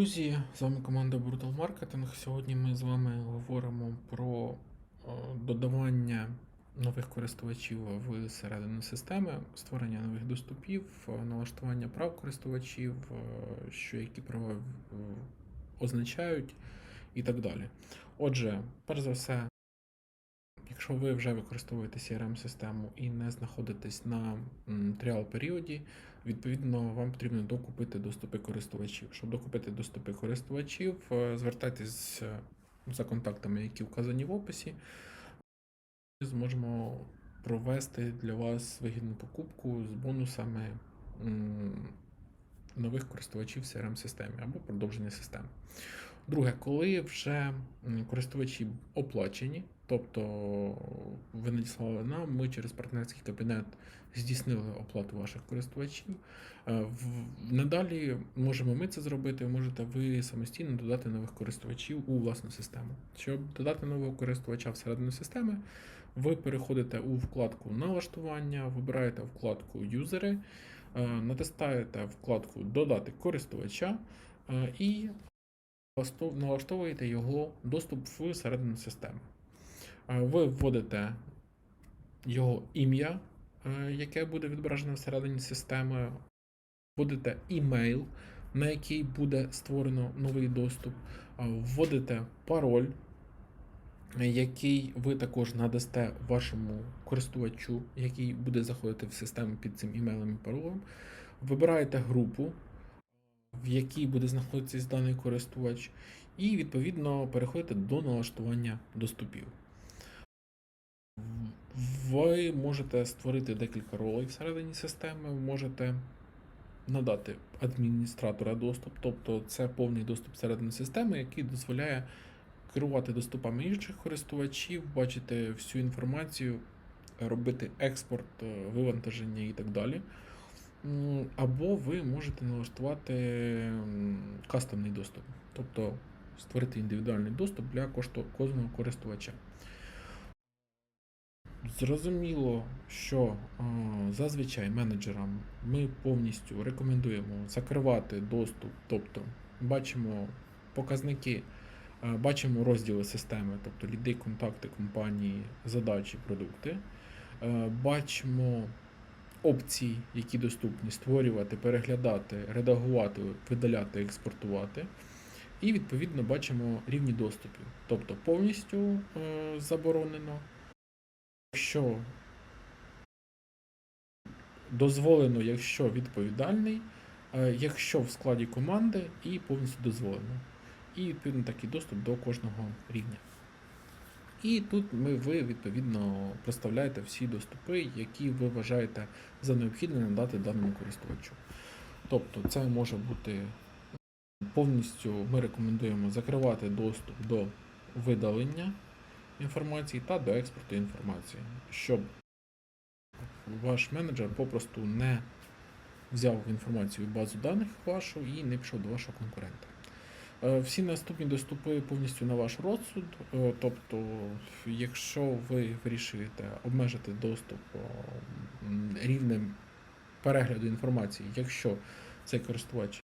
друзі! З вами команда Brutal Marketing. Сьогодні ми з вами говоримо про е, додавання нових користувачів в середину системи, створення нових доступів, е, налаштування прав користувачів, е, що які права означають і так далі. Отже, перш за все, якщо ви вже використовуєте CRM-систему і не знаходитесь на тріал періоді, Відповідно, вам потрібно докупити доступи користувачів. Щоб докупити доступи користувачів, е, звертайтесь е, за контактами, які вказані в описі. Ми зможемо провести для вас вигідну покупку з бонусами нових користувачів в CRM-системі або продовження системи. Друге, коли вже користувачі оплачені, тобто ви надіслали нам, ми через партнерський кабінет здійснили оплату ваших користувачів. Е, Надалі можемо ми це зробити, можете ви самостійно додати нових користувачів у власну систему. Щоб додати нового користувача всередину системи, ви переходите у вкладку налаштування, вибираєте вкладку юзери, е, натискаєте вкладку Додати користувача е, і налаштовуєте його доступ в середину системи. Е, Ви вводите його ім'я, е, яке буде відображено всередині системи, вводите імейл, на який буде створено новий доступ, е, вводите пароль, який ви також надасте вашому користувачу, який буде заходити в систему під цим імейлем і паролем. Вибираєте групу, в якій буде знаходитись даний користувач, і відповідно переходите до налаштування доступів. Ви можете створити декілька ролей всередині системи, ви можете надати адміністратора доступ, тобто це повний доступ всередину системи, який дозволяє керувати доступами інших користувачів, бачити всю інформацію, робити експорт, е, вивантаження і так далі. Або ви можете налаштувати кастомний доступ, тобто створити індивідуальний доступ для кожного користувача. Зрозуміло, що зазвичай менеджерам ми повністю рекомендуємо закривати доступ, тобто бачимо показники, бачимо розділи системи, тобто ліди, контакти компанії, задачі, продукти. Бачимо опції, які доступні створювати, переглядати, редагувати, видаляти, експортувати. І відповідно бачимо рівні доступів. Тобто повністю е, заборонено. Якщо дозволено, якщо відповідальний, е, якщо в складі команди і повністю дозволено. І відповідно такий доступ до кожного рівня. І тут ми, ви відповідно проставляєте всі доступи, які ви вважаєте за необхідне надати даному користувачу. Тобто це може бути повністю ми рекомендуємо закривати доступ до видалення інформації та до експорту інформації, щоб ваш менеджер попросту не взяв інформацію в базу даних вашу і не пішов до вашого конкурента. Е, Всі наступні доступи повністю на ваш розсуд. Е, Тобто, якщо ви вирішуєте обмежити доступ е, рівнем перегляду інформації, якщо цей користувач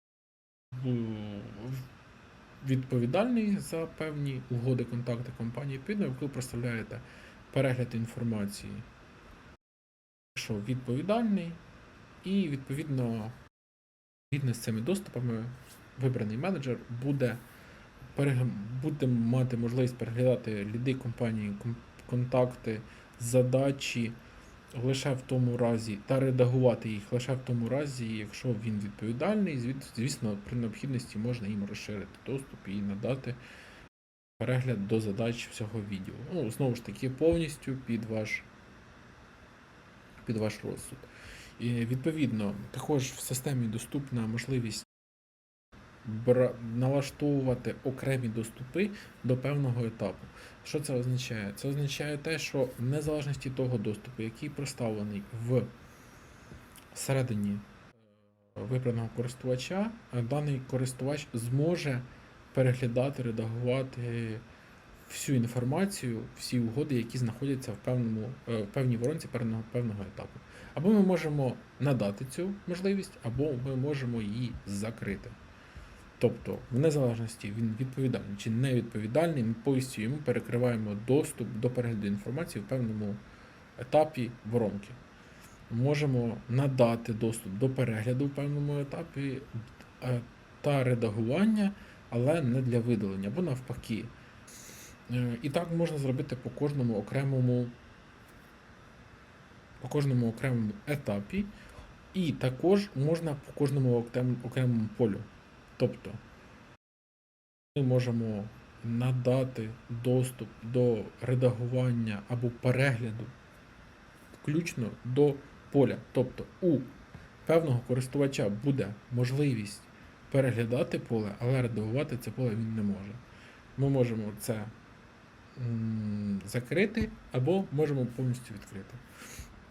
відповідальний за певні угоди, контакти компанії, відповідно, ви проставляєте перегляд інформації, якщо відповідальний, і відповідно, згідно з цими доступами, вибраний менеджер буде, буде мати можливість переглядати ліди компанії, контакти, задачі лише в тому разі, та редагувати їх лише в тому разі, якщо він відповідальний, звісно, при необхідності можна їм розширити доступ і надати перегляд до задач всього відділу. Ну, знову ж таки, повністю під ваш, під ваш розсуд. І, відповідно, також в системі доступна можливість налаштовувати окремі доступи до певного етапу. Що це означає? Це означає те, що в незалежності того доступу, який проставлений в середині е, вибраного користувача, е, даний користувач зможе переглядати, редагувати всю інформацію, всі угоди, які знаходяться в певному е, в певній воронці певного, певного етапу. Або ми можемо надати цю можливість, або ми можемо її закрити. Тобто, в незалежності він відповідальний чи не відповідальний, ми повністю йому перекриваємо доступ до перегляду інформації в певному етапі воронки. Можемо надати доступ до перегляду в певному етапі е, та редагування, але не для видалення, або навпаки. Е, І так можна зробити по кожному окремому, по кожному окремому етапі, і також можна по кожному окремому полю. Тобто ми можемо надати доступ до редагування або перегляду включно до поля. Тобто у певного користувача буде можливість переглядати поле, але редагувати це поле він не може. Ми можемо це закрити або можемо повністю відкрити.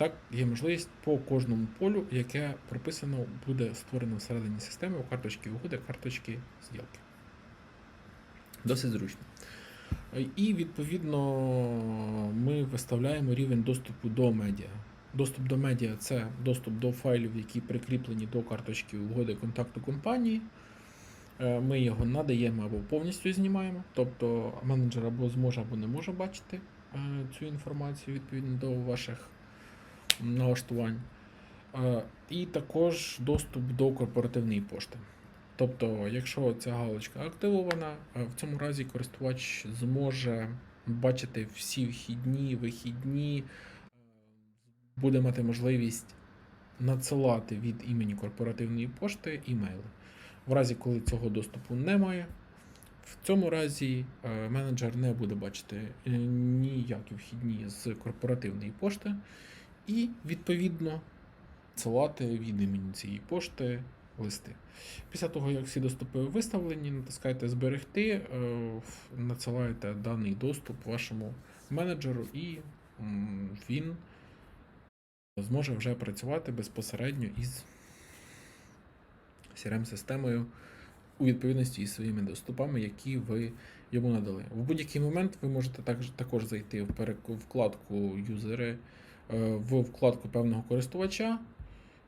Так, є можливість по кожному полю, яке прописано, буде створено всередині системи у карточки угоди, карточки зділки. Досить зручно. І відповідно ми виставляємо рівень доступу до медіа. Доступ до медіа це доступ до файлів, які прикріплені до карточки угоди контакту компанії. Е, Ми його надаємо або повністю знімаємо, тобто менеджер або зможе, або не може бачити е, цю інформацію відповідно до ваших налаштувань. Е, І також доступ до корпоративної пошти. Тобто, якщо ця галочка активована, е, в цьому разі користувач зможе бачити всі вхідні, вихідні, е, буде мати можливість надсилати від імені корпоративної пошти імейли. В разі, коли цього доступу немає, в цьому разі менеджер не буде бачити ніякі вхідні з корпоративної пошти, і відповідно надсилати від імені цієї пошти листи. Після того, як всі доступи виставлені, натискаєте Зберегти, е, надсилаєте даний доступ вашому менеджеру, і він зможе вже працювати безпосередньо із CRM-системою у відповідності із своїми доступами, які ви йому надали. В будь-який момент ви можете також, також зайти в вкладку юзери, в вкладку певного користувача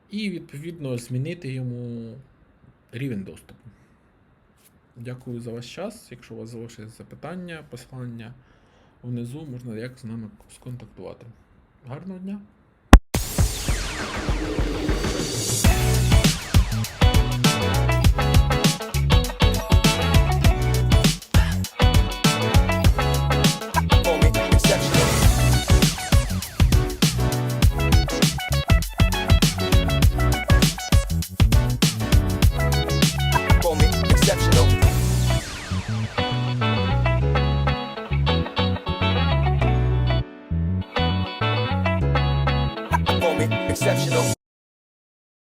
і відповідно змінити йому рівень доступу. Дякую за ваш час. Якщо у вас залишилися запитання, посилання внизу можна як з нами сконтактувати. Гарного дня!